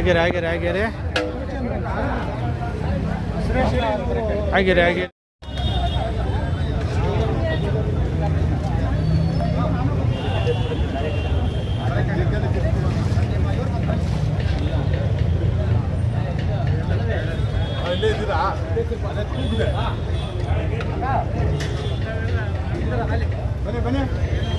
ಆಗ್ಯಾರ ಆಗ್ಯಾರೆ ಆಗ್ಯಾರ ಬನ್ನಿ ಆಗ್ಯಾರ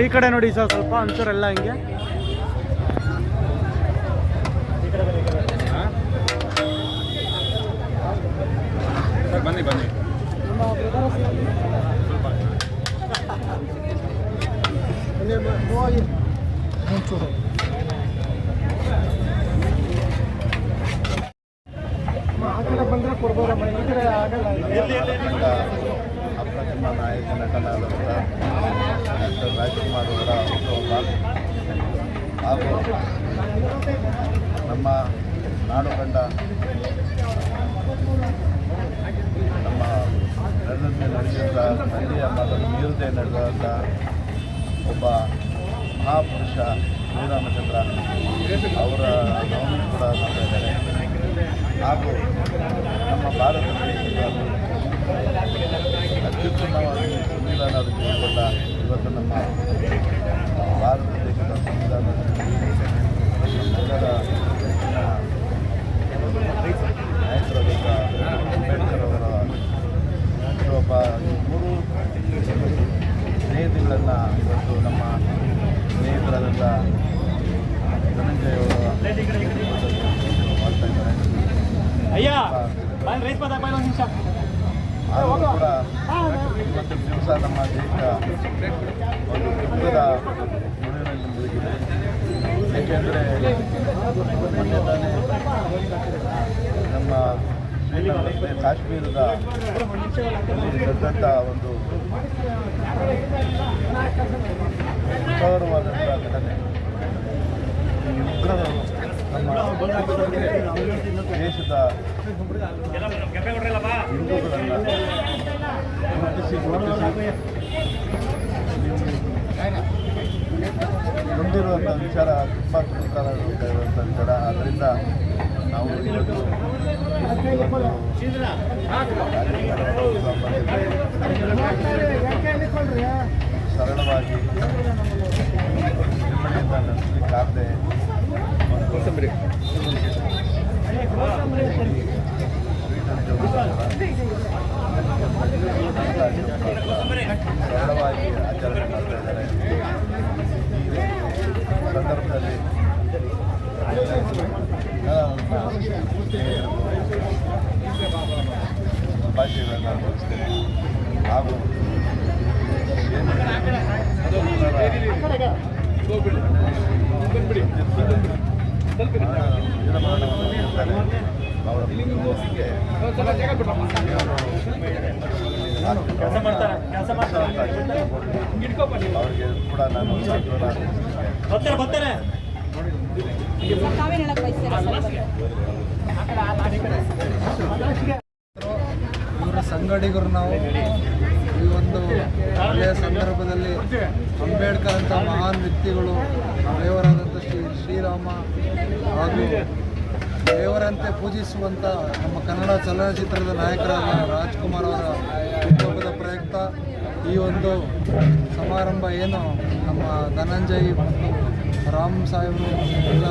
ಸರ್ ಈ ಕಡೆ ನೋಡಿ ಸರ್ ಸ್ವಲ್ಪ ಅಂಚೂರೆಲ್ಲ ಹಿಂಗೆ. ಬನ್ನಿ ಬನ್ನಿ. ಅಪ್ರತಿಮ ನಾಯಕ ನಟನಾದಂಥ ಡಾಕ್ಟರ್ ರಾಜ್ಕುಮಾರ್ ಅವರ ಹುಟ್ಟುಹಬ್ಬ ಹಾಗೂ ನಮ್ಮ ನಾಡು ಕಂಡ ನಮ್ಮ ನಡೆದಂತೆ ನಡೆಸಿದ ಮಗನು ಮೀರದೆ ನಡೆದಂಥ ಒಬ್ಬ ಮಹಾಪುರುಷ ಶ್ರೀರಾಮಚಂದ್ರ ಅವರ ನವಮಿ ಕೂಡ ಮಾಡ್ತಾ ಇದ್ದಾರೆ. ಹಾಗೂ ನಮ್ಮ ಭಾರತ ದೇಶದಲ್ಲಿ ಅತ್ಯುತ್ತಮವಾಗಿ ಸಂವಿಧಾನ ರಚಿಸಿಕೊಂಡ ಇವತ್ತು ನಮ್ಮ ಭಾರತ ದೇಶದ ಸಂವಿಧಾನ ನಾಯಕರಾದಂಥ ಅಂಬೇಡ್ಕರ್ ಅವರ ಒಬ್ಬ ಮೂರು ಸ್ನೇಹಿತಗಳನ್ನು ಇವತ್ತು ನಮ್ಮ ಸ್ನೇಹಿತರಾದಂಥ ಧನಂಜಯ ಅವರು ಆದರೂ ಕೂಡ ಇವತ್ತಿನ ದಿವಸ ನಮ್ಮ ದೇಶ ಒಂದು ದುಃಖದ ಮುಳುಗಿದೆ ಏಕೆಂದರೆ ಮೊನ್ನೆ ತಾನೇ ನಮ್ಮ ಕಾಶ್ಮೀರದ ನಡೆದಂಥ ಒಂದು ದುಃಖಕರವಾದಂಥ ಘಟನೆ. ಉಗ್ರರು ನಮ್ಮ ದೇಶದ ಹಿಂದೂಗಳನ್ನು ಗುರುತಿಸಿ ಮುಂದಿರುವಂಥ ವಿಚಾರ ತುಂಬ ದುಃಖಕರವಾದಂಥ ಇರುವಂಥ ವಿಚಾರ. ಆದ್ದರಿಂದ ನಾವು ಇವತ್ತು ಸರಳವಾಗಿ ನಡೆಸಲಿಕ್ಕಾಗದೆ ಸರಳವಾಗಿ ಆಚರಣೆ ಮಾಡ್ತಾ ಇದ್ದಾರೆ. ಸಂದರ್ಭದಲ್ಲಿ ಶುಭಾಶಯಗಳನ್ನು ಅನುಭವಿಸ್ತೇನೆ ಹಾಗೂ ಅವರಿಗೆ ಕೂಡ ನಾನು ಬರ್ತಾರೆ ಬರ್ತಾರೆ ಇವರ ಸಂಗಡಿಗರು ನಾವು ಈ ಒಂದು ಒಳ್ಳೆಯ ಸಂದರ್ಭದಲ್ಲಿ ಅಂಬೇಡ್ಕರ್ ಅಂತ ಮಹಾನ್ ವ್ಯಕ್ತಿಗಳು, ದೇವರಾದಂಥ ಶ್ರೀ ಶ್ರೀರಾಮ ಹಾಗೂ ದೇವರಂತೆ ಪೂಜಿಸುವಂಥ ನಮ್ಮ ಕನ್ನಡ ಚಲನಚಿತ್ರದ ನಾಯಕರಾದ ರಾಜ್ಕುಮಾರ್ ಅವರ ಹುಟ್ಟುಹಬ್ಬದ ಪ್ರಯುಕ್ತ ಈ ಒಂದು ಸಮಾರಂಭ ಏನು ನಮ್ಮ ಧನಂಜಯ್ ಮತ್ತು ರಾಮ್ ಸಾಹೇಬರು ಎಲ್ಲ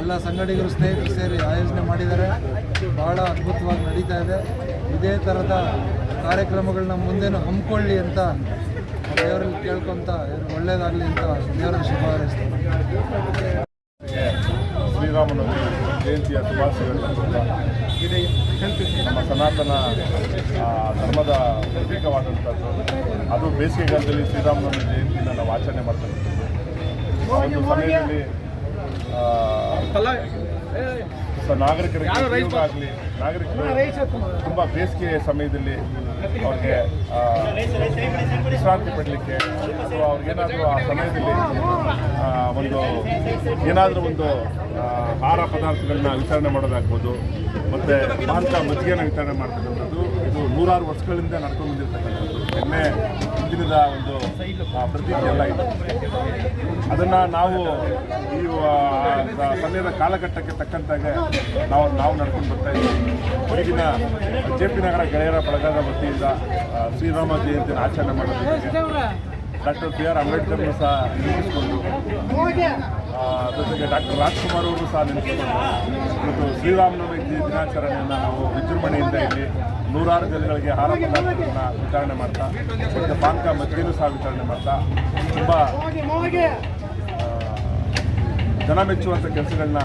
ಎಲ್ಲ ಸಂಗಡಿಗರು ಸ್ನೇಹಿತರು ಸೇರಿ ಆಯೋಜನೆ ಮಾಡಿದ್ದಾರೆ. ಬಹಳ ಅದ್ಭುತವಾಗಿ ನಡೀತಾ ಇದೆ. ಇದೇ ಥರದ ಕಾರ್ಯಕ್ರಮಗಳನ್ನ ಮುಂದೇನು ಹಮ್ಮಿಕೊಳ್ಳಿ ಅಂತ ದೇವರಲ್ಲಿ ಕೇಳ್ಕೊತ ಒಳ್ಳೇದಾಗಲಿ ಅಂತ ದೇವರ ಶುಭ ಹಾರೈಸ್ತೀನಿ. ಶ್ರೀರಾಮನ ಜಯಂತಿಯ ಶುಭಾಶಯಗಳನ್ನು ನಮ್ಮ ಸನಾತನ ಧರ್ಮದ ಪ್ರತೀಕವಾದಂಥದ್ದು. ಅದು ಬೇಸಿಗೆಗಾಲದಲ್ಲಿ ಶ್ರೀರಾಮನವಮಿ ಜಯಂತಿಯನ್ನು ನಾವು ಆಚರಣೆ ಮಾಡ್ತಕ್ಕಂಥದ್ದು ಒಂದು ಸಮಯದಲ್ಲಿ ಸ- ನಾಗರಿಕರಿಗೆ ಆಗಲಿ ನಾಗರಿಕರು ತುಂಬ ಬೇಸಿಗೆ ಸಮಯದಲ್ಲಿ ಅವ್ರಿಗೆ ವಿಶ್ರಾಂತಿ ಪಡಲಿಕ್ಕೆ ಅಥವಾ ಅವ್ರಿಗೇನಾದರೂ ಆ ಸಮಯದಲ್ಲಿ ಒಂದು ಏನಾದರೂ ಒಂದು ಆಹಾರ ಪದಾರ್ಥಗಳನ್ನ ವಿತರಣೆ ಮಾಡೋದಾಗ್ಬೋದು ಮತ್ತು ಮಾಂಸ ಮಜ್ಜಿಗೆನ ವಿತರಣೆ ಮಾಡ್ತಕ್ಕಂಥದ್ದು ಇದು ನೂರಾರು ವರ್ಷಗಳಿಂದ ನಡ್ಕೊಂಡು ಬಂದಿರತಕ್ಕಂಥದ್ದು. ಎಮ್ಮೆ ಹಿಂದಿನದ ಒಂದು ಪ್ರತೀತಿ ಎಲ್ಲ ಇದೆ. ಅದನ್ನು ನಾವು ಈ ಸಮಯದ ಕಾಲಘಟ್ಟಕ್ಕೆ ತಕ್ಕಂತಾಗೆ ನಾವು ನಾವು ನಡ್ಕೊಂಡು ಬರ್ತಾ ಇದ್ದೀವಿ. ಈಗಿನ ಜೆ ಪಿ ನಗರ ಗೆಳೆಯರ ಬಳಗದ ವತಿಯಿಂದ ಶ್ರೀರಾಮ ಜಯಂತಿನ ಆಚರಣೆ ಮಾಡೋದಕ್ಕೆ ಡಾಕ್ಟರ್ ಬಿ ಆರ್ ಅಂಬೇಡ್ಕರ್ನು ಸಹ ನೆನಪಿಸಿಕೊಂಡು ಆ, ಜೊತೆಗೆ ಡಾಕ್ಟರ್ ರಾಜ್ಕುಮಾರ್ ಅವರು ಸಹ ನೆನಪಿಸಿಕೊಂಡು ಮತ್ತು ಶ್ರೀರಾಮನವಮಿ ದಿನಾಚರಣೆಯನ್ನು ನಾವು ವಿಜೃಂಭಣೆಯಿಂದ ಇಲ್ಲಿ ನೂರಾರು ಜನಗಳಿಗೆ ಆಹಾರ ಪದಾರ್ಥಗಳನ್ನ ವಿತರಣೆ ಮಾಡ್ತಾ, ಮತ್ತು ಪಾಕ ಮಜ್ಜಿಗೆನೂ ಸಹ ವಿತರಣೆ ಮಾಡ್ತಾ, ತುಂಬ ಜನ ಮೆಚ್ಚುವಂಥ ಕೆಲಸಗಳನ್ನ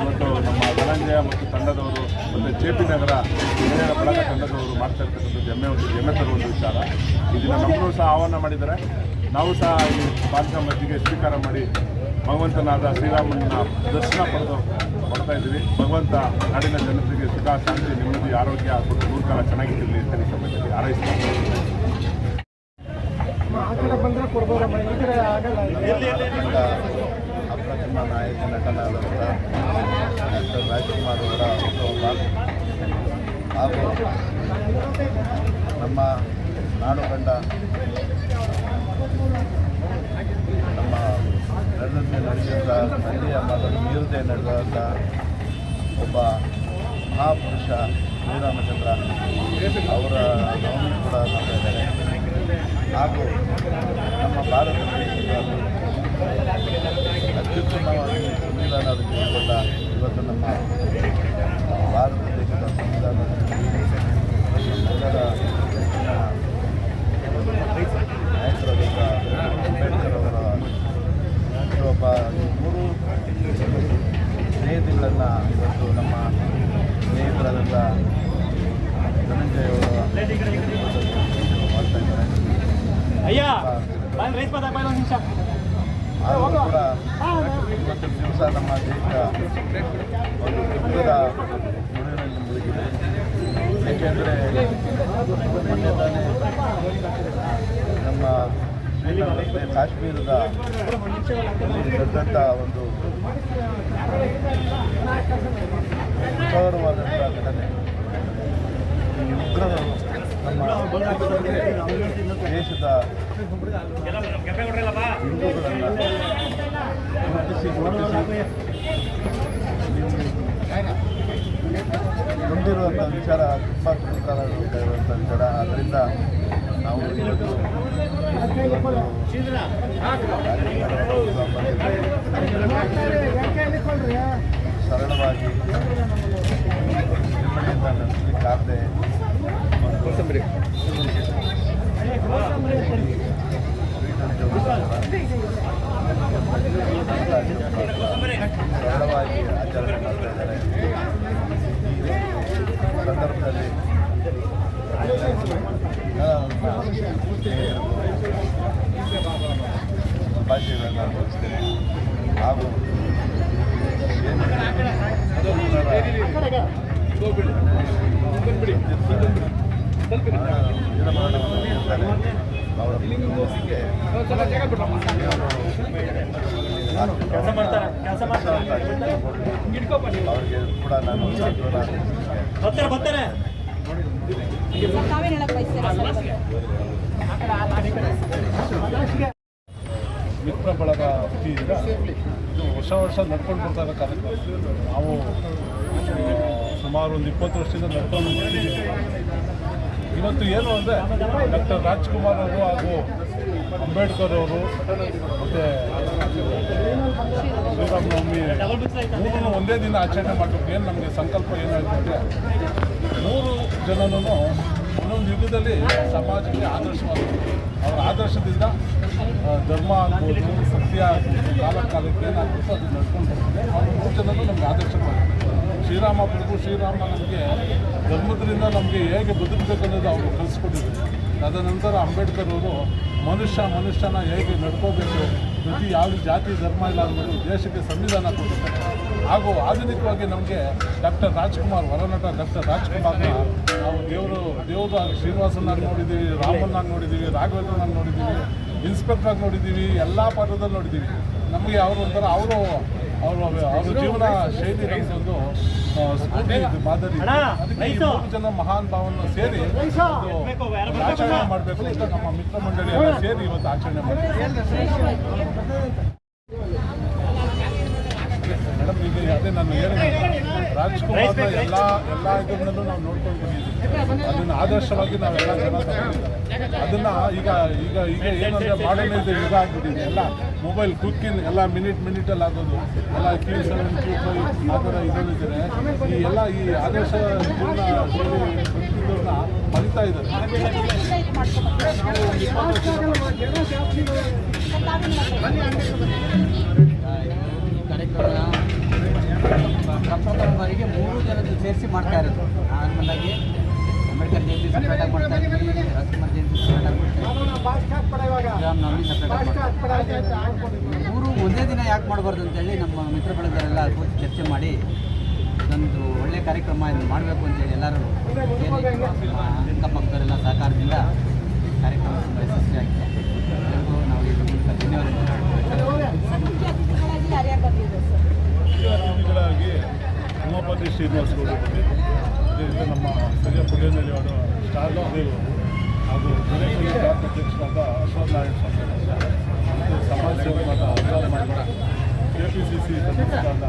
ಇವತ್ತು ನಮ್ಮ ಧನಂಜಯ ಮತ್ತು ತಂಡದವರು, ಮತ್ತು ಜೆ ಪಿ ನಗರ, ಹಿರಿಯರ ಬಳಗ ತಂಡದವರು ಮಾಡ್ತಾ ಇರ್ತಕ್ಕಂಥದ್ದು ಹೆಮ್ಮೆ ಒಂದು ಹೆಮ್ಮೆ ತರುವಂಥ ವಿಚಾರ. ಇದನ್ನು ನಮ್ಮನ್ನು ಸಹ ಆಹ್ವಾನ ಮಾಡಿದ್ದಾರೆ. ನಾವು ಸಹ ಈ ಪಾಕ ಮಜ್ಜಿಗೆ ಸ್ವೀಕಾರ ಮಾಡಿ ಭಗವಂತನಾದ ಶ್ರೀರಾಮನ ದರ್ಶನ ಪಡೆದು ಬರ್ತಾ ಇದ್ದೀವಿ. ಭಗವಂತ ನಾಡಿನ ಜನತೆಗೆ ಸುಖ, ಶಾಂತಿ, ನೆಮ್ಮದಿ, ಆರೋಗ್ಯ ಕೊಟ್ಟು ನೂರು ಕಾಲ ಚೆನ್ನಾಗಿರಲಿ ಅಂತ ಹಾರೈಸ್ತಾರೆ ತಂಡ ಅಪ್ರತಿಮ ನಾಯಕ ನಟನಾದಂಥ ಡಾಕ್ಟರ್ ರಾಜ್ಕುಮಾರ್ ಅವರ ಹಾಗೂ ನಮ್ಮ ನಾಡು ಕಂಡ ನಮ್ಮ ನಡೆದಂತೆ ನಡೆಸಿದ ತಂದೆಯ ಮಗನ ಮೀರದೆ ನಡೆದಂಥ ಒಬ್ಬ ಮಹಾಪುರುಷ ಶ್ರೀರಾಮಚಂದ್ರ ಅವರ ನವಮಿ ಕೂಡ ಮಾಡ್ತಾ ಇದ್ದಾರೆ. ಹಾಗೂ ನಮ್ಮ ಭಾರತ ಅತ್ಯುತ್ತಮವಾದ ಅತ್ಯುತ್ತಮವಾಗಿ ಸಂವಿಧಾನ ರಚಿಸಿಕೊಂಡ ಇವತ್ತು ನಮ್ಮ ಭಾರತ ದೇಶದ ಸಂವಿಧಾನದಲ್ಲಿ ಎಲ್ಲರ ನೆಚ್ಚಿನ ನಾಯಕರಾದಂಥ ಅಂಬೇಡ್ಕರ್ ಅವರ ಹುಟ್ಟುಹಬ್ಬ ಈ ಮೂರು ಬಾಯ್ ರೈಸ್ ಬಾಯ್ ಬಾಯ್ ಒಂದು ನಿಮಿಷ ಆದರೂ ಕೂಡ ಇವತ್ತಿನ ದಿವಸ ನಮ್ಮ ದೇಶ ಒಂದು ದುಃಖದ ಮುಳುಗಿನಲ್ಲಿ ಮುಳುಗಿದೆ ಏಕೆಂದರೆ ಮೊನ್ನೆ ತಾನೇ ನಮ್ಮ ಶ್ರೀನಗರದಲ್ಲಿ ಕಾಶ್ಮೀರದ ನಡೆದಂಥ ಒಂದು ದುಃಖಕರವಾದಂಥ ಘಟನೆ. ಉಗ್ರರು ನಮ್ಮ ದೇಶದ ಹಿಂದೂಗಳನ್ನು ಗುರುತಿಸಿ ಗುರುತಿಸಿ. ಮುಂದಿರುವಂಥ ವಿಚಾರ ತುಂಬ ದುಃಖಕರವಾದಂಥ ಇರುವಂಥ ವಿಚಾರ. ಆದ್ದರಿಂದ ನಾವು ಸರಳವಾಗಿ ನಡೆಸಲಿಕ್ಕಾಗದೆ ಸರಳವಾಗಿ ಆಚರಣೆ ಮಾಡ್ತಾ ಇದ್ದಾರೆ. ಸಂದರ್ಭದಲ್ಲಿ ಶುಭಾಶಯಗಳನ್ನು ಅರ್ಪಿಸ್ತೇನೆ ಹಾಗೂ ಅವರ ಕುಟುಂಬಕ್ಕೆ ಕೆಲಸ ಮಾಡ್ತಾರೆ ಕೆಲಸ ಮಾಡ್ತಾರೆ ಅವರಿಗೆ ಕೂಡ ನಾನು ಸಾಂತ್ವನ ತಿಳಿಸ್ತೇನೆ. ಬರ್ತಾರೆ ಬರ್ತಾರೆ ತಾವೇನು ಹೇಳಕ್ ಬಯಸ್ತೀರಾ ನಾನು ಮಿತ್ರ ಬಳಗ ವತಿಯಿಂದ ಇದು ವರ್ಷ ವರ್ಷ ನಡ್ಕೊಂಡು ಬರ್ತಾ ಇರೋ ಕಾರ್ಯಕ್ರಮ ನಾವು ಸುಮಾರು ಒಂದು ಇಪ್ಪತ್ತು ವರ್ಷದಿಂದ ನಡ್ಕೊಂಡು ಬರ್ತಿದ್ದೀವಿ ಇವತ್ತು ಏನು ಅಂದರೆ ಡಾಕ್ಟರ್ ರಾಜ್ಕುಮಾರ್ ಅವರು ಹಾಗೂ ಅಂಬೇಡ್ಕರ್ ಅವರು ಮತ್ತು ಶ್ರೀರಾಮನವಮಿ ಮೂರು ಒಂದೇ ದಿನ ಆಚರಣೆ ಮಾಡಬೇಕು. ಏನು ನಮಗೆ ಸಂಕಲ್ಪ ಏನಾಯಿತು ಅಂದರೆ ಮೂರು ಜನನೂ ಒಂದೊಂದು ಯುಗದಲ್ಲಿ ಸಮಾಜಕ್ಕೆ ಆದರ್ಶವಾಗಬೇಕು ಅವರ ಆದರ್ಶದಿಂದ ಧರ್ಮ ಆಗ್ಬೋದು, ಸತ್ಯ ಆಗ್ಬೋದು ಕಾಲ ಕಾಲಕ್ಕೆ ಏನಾಗಬೇಕು ಅದು ನಡ್ಕೊಂಡು ಬರ್ತದೆ ಅವರು ಮೂರು ಜನನು ನಮಗೆ ಆದರ್ಶ ಶ್ರೀರಾಮ ಪ್ರಭು, ಶ್ರೀರಾಮ ನಮಗೆ ಧರ್ಮದಿಂದ ನಮಗೆ ಹೇಗೆ ಬದುಕಬೇಕು ಅನ್ನೋದು ಅವರು ಕಲಿಸ್ಕೊಟ್ಟಿದ್ದಾರೆ. ತದನಂತರ ಅಂಬೇಡ್ಕರ್ ಅವರು ಮನುಷ್ಯ ಮನುಷ್ಯನ ಹೇಗೆ ನಡ್ಕೋಬೇಕು ಪ್ರತಿ ಯಾವ ಜಾತಿ, ಧರ್ಮ ಇಲ್ಲ ಅಂದ್ಬಿಟ್ಟು ದೇಶಕ್ಕೆ ಸಂವಿಧಾನ ಕೊಟ್ಟಿದ್ದಾರೆ. ಹಾಗೂ ಆಧುನಿಕವಾಗಿ ನಮಗೆ ಡಾಕ್ಟರ್ ರಾಜ್ಕುಮಾರ್ ಹೊರನಟ ಡಾಕ್ಟರ್ ರಾಜ್ಕುಮಾರ್ನ ನಾವು ದೇವರು ದೇವರು ಶ್ರೀನಿವಾಸನಾಗಿ ನೋಡಿದ್ದೀವಿ ರಾಮನ್ನಾಗಿ ನೋಡಿದ್ದೀವಿ ರಾಘವೇಂದ್ರನಾಗಿ ನೋಡಿದ್ದೀವಿ ಇನ್ಸ್ಪೆಕ್ಟ್ರಾಗಿ ನೋಡಿದ್ದೀವಿ ಎಲ್ಲ ಪಾತ್ರದಲ್ಲಿ ನೋಡಿದ್ದೀವಿ ನಮಗೆ ಅವರು ಒಂಥರ, ಅವರು ಅವರು ಅವ್ರ ಜೀವನ ಶೈಲಿ ನಮಗೊಂದು ಸ್ಫೂರ್ತಿ ಮಾದರಿ ಅದಕ್ಕೆ ಈ ಮೂರು ಜನ ಮಹಾನ್ ಭಾವನ ಸೇರಿ ಆಚರಣೆ ಮಾಡಬೇಕು ಅಂತ ನಮ್ಮ ಮಿತ್ರ ಮಂಡಳಿ ಎಲ್ಲ ಸೇರಿ ಇವತ್ತು ಆಚರಣೆ ಮಾಡಬೇಕು ಮೇಡಮ್ ಈಗ ಅದೇ ನಾನು ಹೇಳಿದೆ ರಾಜ್ಕುಮಾರ್ನ ಎಲ್ಲ ಎಲ್ಲ ಇದನ್ನೂ ನಾವು ನೋಡ್ಕೊಂಡು ಬಂದಿದ್ದೀವಿ ಅದನ್ನು ಆದರ್ಶವಾಗಿ ನಾವೆಲ್ಲ ಜನ ಅದನ್ನು ಅದನ್ನ ಈಗ ಈಗ ಈಗ ಏನಂದ್ರೆ ಮಾಡರ್ನೈಸ್ ಯುಗ ಆಗ್ಬಿಟ್ಟಿದೆ ಎಲ್ಲ ಮೊಬೈಲ್ ಕುಕ್ಕಿನ್ ಎಲ್ಲ ಮಿನಿಟ್ ಮಿನಿಟಲ್ಲಿ ಆಗೋದು. ಎಲ್ಲ ಕ್ಯೂ ಸೆವೆನ್ ಕ್ಯೂ ಫೈವ್ ಆ ಥರ ಇದರಲ್ಲಿದ್ದಾರೆ ಈ ಎಲ್ಲ ಈ ಆದರ್ಶ ಜೀವನ ಮರಿತಾ ಇದ್ದಾರೆ. ಕಾರ್ಯಕ್ರಮ ಬಾರಿಗೆ ಮೂರು ಜನದ್ದು ಸೇರಿಸಿ ಮಾಡ್ತಾ ಇರೋದು. ನಾರ್ಮಲಾಗಿ ಅಂಬೇಡ್ಕರ್ ಜಯಂತಿ ಸಪ್ರೇಟ್ ಆಗಿ ಮಾಡ್ತಾ ಇದ್ವಿ ರಾಜ್ಕುಮಾರ್ ಜಯಂತಿ ಸಪ್ರೇಟ್ ಆಗಿ ಮಾಡ್ತಾ ಇದ್ವಿ. ಮೂರು ಒಂದೇ ದಿನ ಯಾಕೆ ಮಾಡಬಾರ್ದು ಅಂತೇಳಿ ನಮ್ಮ ಮಿತ್ರ ಬಳಗರೆಲ್ಲ ಕೂತು ಚರ್ಚೆ ಮಾಡಿ ಇದೊಂದು ಒಳ್ಳೆ ಕಾರ್ಯಕ್ರಮ ಇದು ಮಾಡಬೇಕು ಅಂತೇಳಿ ಎಲ್ಲರೂ ಅಕ್ಕಪಕ್ಕದವರೆಲ್ಲ ಸಹಕಾರದಿಂದ ಕಾರ್ಯಕ್ರಮ ತುಂಬ ಯಶಸ್ವಿಯಾಗಿದೆ. ಎಲ್ಲರಿಗೂ ನಾವು ಈ ಮೂಲಕ ಧನ್ಯವಾದಗಳು ಉಮಾಪತಿ ಶ್ರೀನಿವಾಸ್ ಗೌಡರು ಅದೇ ನಮ್ಮ ಸ್ಥಳೀಯ ಪುಡಿಯಲ್ಲಿ ಅವರು ಸ್ಟಾರ್ ದೇವರು ಹಾಗೂ ಬ್ಲಾಕ್ ಅಧ್ಯಕ್ಷರಾದ ಅಶ್ವಥ್ ನಾರಾಯಣ ಸ್ವಾಮಿ ಮತ್ತು ಸಮಾಜ ಸೇವಕರಾದ ಅಬ್ದುಲ್ ಮಾಡಿ ಕೆ ಪಿ ಸಿ ಸಿ ಸದಸ್ಯರಾದ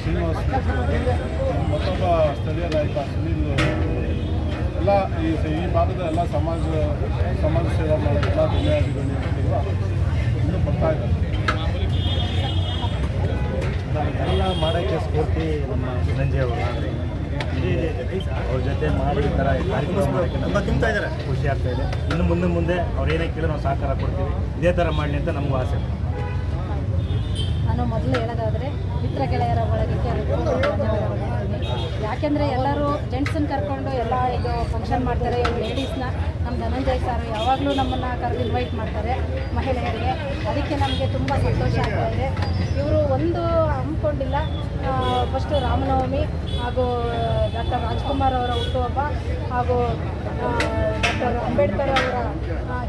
ಶ್ರೀನಿವಾಸ್ ಮತ್ತೊಬ್ಬ ಸ್ಥಳೀಯ ನಾಯಕ ಸುನೀಲ್ ಎಲ್ಲ ಈ ಈ ಭಾಗದ ಎಲ್ಲ ಸಮಾಜ ಸಮಾಜ ಸೇವಾ ಮಾಡೋ ಎಲ್ಲ ಧನ್ಯವಾದಿಗಳು ಇನ್ನೂ ಬರ್ತಾ ಇದ್ದಾರೆ. ಎಲ್ಲ ಮಾಡೋಕ್ಕೆ ಸ್ಫೂರ್ತಿ ನಮ್ಮ ಧನಂಜಯ ಅವರು. ಅವ್ರ ಜೊತೆ ಮಾಡಿ ಥರ ಕಾರ್ಯಕ್ರಮ ಖುಷಿ ಆಗ್ತಾ ಇದೆ. ಇನ್ನು ಮುಂದೆ ಮುಂದೆ ಅವ್ರು ಏನೇ ಕೇಳಿ ನಾವು ಸಹಕಾರ ಕೊಡ್ತೀವಿ. ಇದೇ ಥರ ಮಾಡಲಿ ಅಂತ ನಮಗೂ ಆಸೆ. ನಾನು ಮೊದಲು ಹೇಳೋದಾದ್ರೆ ಮಿತ್ರ ಗೆಳೆಯರ ಬಳಗಕ್ಕೆ ಯಾಕೆಂದರೆ ಎಲ್ಲರೂ ಜೆಂಟ್ಸನ್ನು ಕರ್ಕೊಂಡು ಎಲ್ಲ ಇದು ಫಂಕ್ಷನ್ ಮಾಡ್ತಾರೆ ಲೇಡೀಸ್ನ ನಮ್ಮ ಧನಂಜಯ್ ಸರ್ ಯಾವಾಗಲೂ ನಮ್ಮನ್ನು ಕರೆದು ಇನ್ವೈಟ್ ಮಾಡ್ತಾರೆ ಮಹಿಳೆಯರಿಗೆ. ಅದಕ್ಕೆ ನಮಗೆ ತುಂಬ ಸಂತೋಷ ಆಗ್ತಾ ಇದೆ. ಇವರು ಒಂದು ಹಮ್ಮಿಕೊಂಡಿಲ್ಲ ಫಸ್ಟು ರಾಮನವಮಿ ಹಾಗೂ ಡಾಕ್ಟರ್ ರಾಜ್ಕುಮಾರ್ ಅವರ ಹುಟ್ಟುಹಬ್ಬ ಹಾಗೂ ಡಾಕ್ಟರ್ ಅಂಬೇಡ್ಕರ್ ಅವರ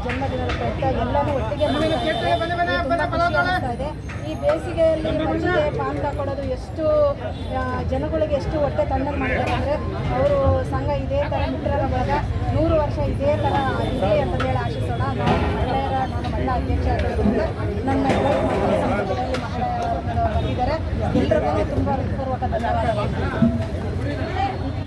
ಜನ್ಮದಿನದ ಪ್ರಯುಕ್ತ ಎಲ್ಲರೂ ಒಟ್ಟಿಗೆ ಇದೆ. ಈ ಬೇಸಿಗೆಯಲ್ಲಿ ಮಜ್ಜಿಗೆ ಪಾನ್ ಕೊಡೋದು ಎಷ್ಟು ಜನಗಳಿಗೆ ಎಷ್ಟು ಹೊಟ್ಟೆ ತಣ್ಣಗೆ ಮಾಡ್ತಾರೆ ಅವರು ಸಂಘ ಇದೇ ಥರ ಮಿತ್ರರ ಬಳಗ ನೂರು ವರ್ಷ ಇದೇ ಥರ ಇರಲಿ ಅಂತ ಹೇಳಿ ಆಶಿಸೋಣ ನಾವು ಮಹಿಳೆಯರ ನಾನು ಮಹಿಳಾ ಅಧ್ಯಕ್ಷ ಆಗಿರೋದ್ರಿಂದ ನನ್ನ ಸಂಘಟನೆಯಲ್ಲಿ ಮಹಿಳೆಯರು ಬಂದಿದ್ದಾರೆ. ಎಲ್ರಿಗೂ ತುಂಬ